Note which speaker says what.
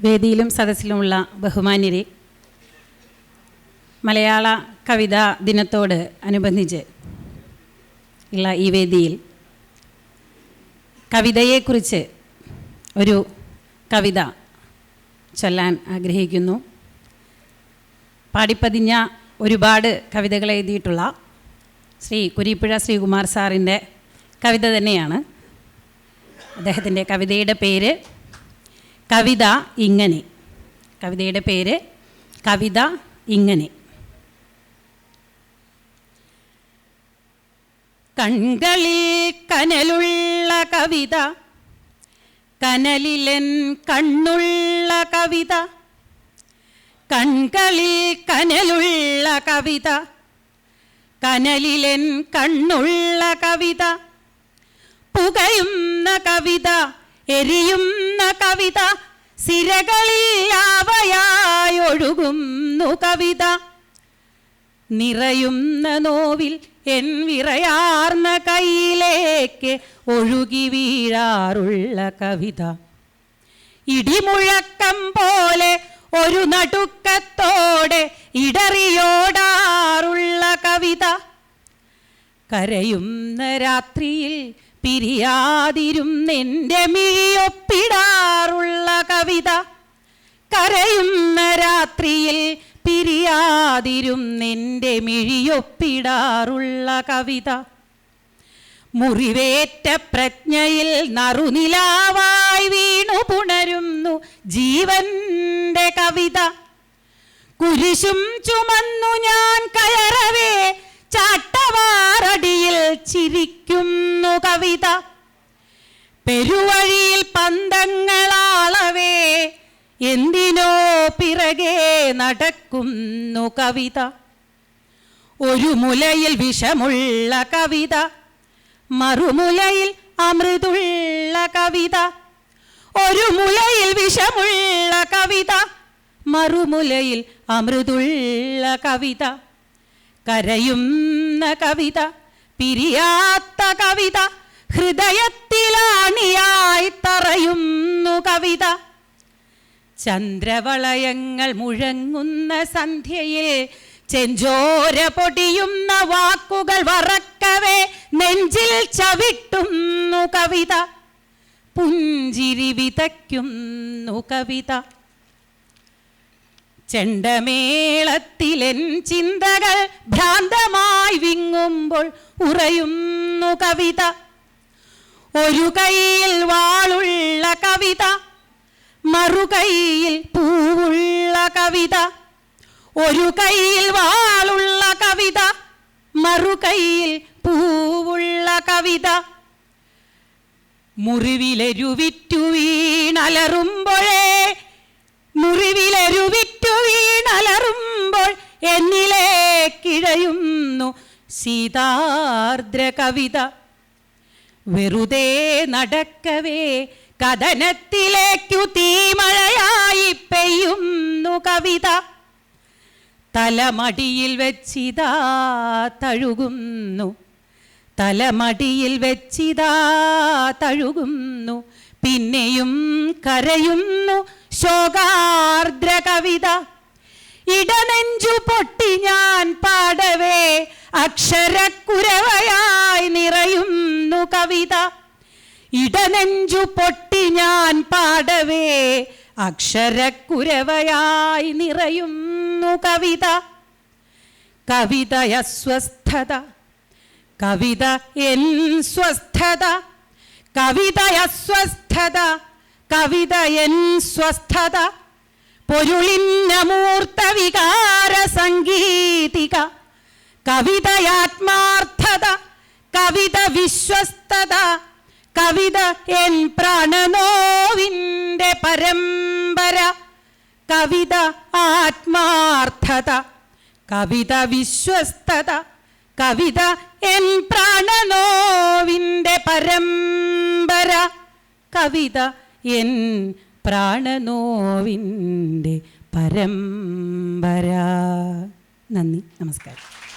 Speaker 1: വേദിയിലും സദസ്സിലുമുള്ള ബഹുമാന്യരെ മലയാള കവിതാ ദിനത്തോട് അനുബന്ധിച്ച് ഉള്ള ഈ വേദിയിൽ കവിതയെക്കുറിച്ച് ഒരു കവിത ചൊല്ലാൻ ആഗ്രഹിക്കുന്നു. പാടിപ്പതിഞ്ഞ ഒരുപാട് കവിതകൾ എഴുതിയിട്ടുള്ള ശ്രീ കുരിപ്പുഴ ശ്രീകുമാർ സാറിന്റെ കവിത തന്നെയാണ്. അദ്ദേഹത്തിന്റെ കവിതയുടെ പേര് കവിത ഇങ്ങനെ. കവിതയുടെ പേര് കവിത ഇങ്ങനെ. കൺകളിൽ കനലുള്ള കവിത കനലിലൻ കണ്ണുള്ള കവിത കൺകളിൽ കനലുള്ള കവിത കനലിലൻ കണ്ണുള്ള കവിത പുകയുന്ന കവിത എരിയുന്ന കവിത സിരകളിൽ ആവയായി ഒഴുകുന്നു കവിത. നിറയുന്ന നോവിൽ എൻ വിറയാർന്ന കയ്യിലേക്ക് ഒഴുകി വീഴാറുള്ള കവിത. ഇടിമുഴക്കം പോലെ ഒരു നടുക്കത്തോടെ ഇടറിയോടാറുള്ള കവിത. കരയുന്ന രാത്രിയിൽ പിരിയാതിരുന്നെന്റെ മിഴിയൊപ്പിടാറുള്ള കവിത. കരയുന്ന രാത്രിയിൽ പിരിയാതിരുന്നെന്റെ മിഴിയൊപ്പിടാറുള്ള കവിത. മുറിവേറ്റ പ്രജ്ഞയിൽ നറുനിലാവായി വീണു പുണരുന്നു ജീവന്റെ കവിത. കുരിശും ചുമന്നു ഞാൻ എന്തിനോ പിറകെ നടക്കുന്നു കവിത. ഒരു മുലയിൽ വിഷമുള്ള കവിത. മറുമുലയിൽ അമൃതുള്ള കവിത. ഒരു മുലയിൽ വിഷമുള്ള കവിത. മറുമുലയിൽ അമൃതുള്ള കവിത. കരയുന്ന കവിത. പിരിയാത്ത കവിത. ഹൃദയത്തിലാണിയായി ചന്ദ്രവളയങ്ങൾ മുഴങ്ങുന്ന സന്ധ്യയിൽ ചെഞ്ചോര പൊടിയുന്ന വാക്കുകൾ വറക്കവേ നെഞ്ചിൽ ചവിട്ടുന്നു കവിത. പുഞ്ചിരി വിതയ്ക്കുന്നു കവിത. ചെണ്ടമേളത്തിലെൻ ചിന്തകൾ ഭ്രാന്തമായി വിങ്ങുമ്പോൾ ഉറയുന്നു കവിത. ഒരു കൈയിൽ വാളുള്ള കവിത. മറുകൈയിൽ പൂവുള്ള കവിത ഒരു കൈയിൽ വാളുള്ള കവിത മറുകൈയിൽ പൂവുള്ള കവിത. മുറിവിലെരുവിറ്റു വീണലറുമ്പോഴേ മുറിവിലെരുവിറ്റു വീണലറുമ്പോൾ എന്നിലേക്കിഴയുന്നു സീതാർദ്ര കവിത വെറുതെ നടക്കവേ കഥനത്തിലേക്കു തീമഴയായി പെയ്യുന്നു കവിത. തലമടിയിൽ വെച്ചിതാ തഴുകുന്നു. തലമടിയിൽ വെച്ചിതാ തഴുകുന്നു. പിന്നെയും കരയുന്നു ശോകാർദ്ര കവിത. ഇടനെഞ്ചു പൊട്ടി ഞാൻ പാടവേ അക്ഷരക്കുരവയായി നിറയുന്നു കവിത. ഇടനെഞ്ചു പൊട്ടി ഞാൻ പാടവേ അക്ഷരക്കുരവയായി നിറയുന്നു കവിത. കവിതയസ്വസ്ഥത കവിത എൻ സ്വസ്ഥത കവിതയസ്വസ്ഥത കവിത എൻ സ്വസ്ഥത. പൊരുളിന്നമൂർത്ത വികാര സംഗീതിക കവിതയാത്മാർത്ഥത കവിത വിശ്വസ്തത കവിത എൻ പ്രാണനോവിന്റെ പരമ്പര. കവിത ആത്മാർത്ഥത കവിത വിശ്വസ്തത കവിത എൻ പ്രാണനോവിന്റെ പരമ്പര. കവിത എൻ പ്രാണനോവിന്റെ പരമ്പര. നന്ദി നമസ്കാരം.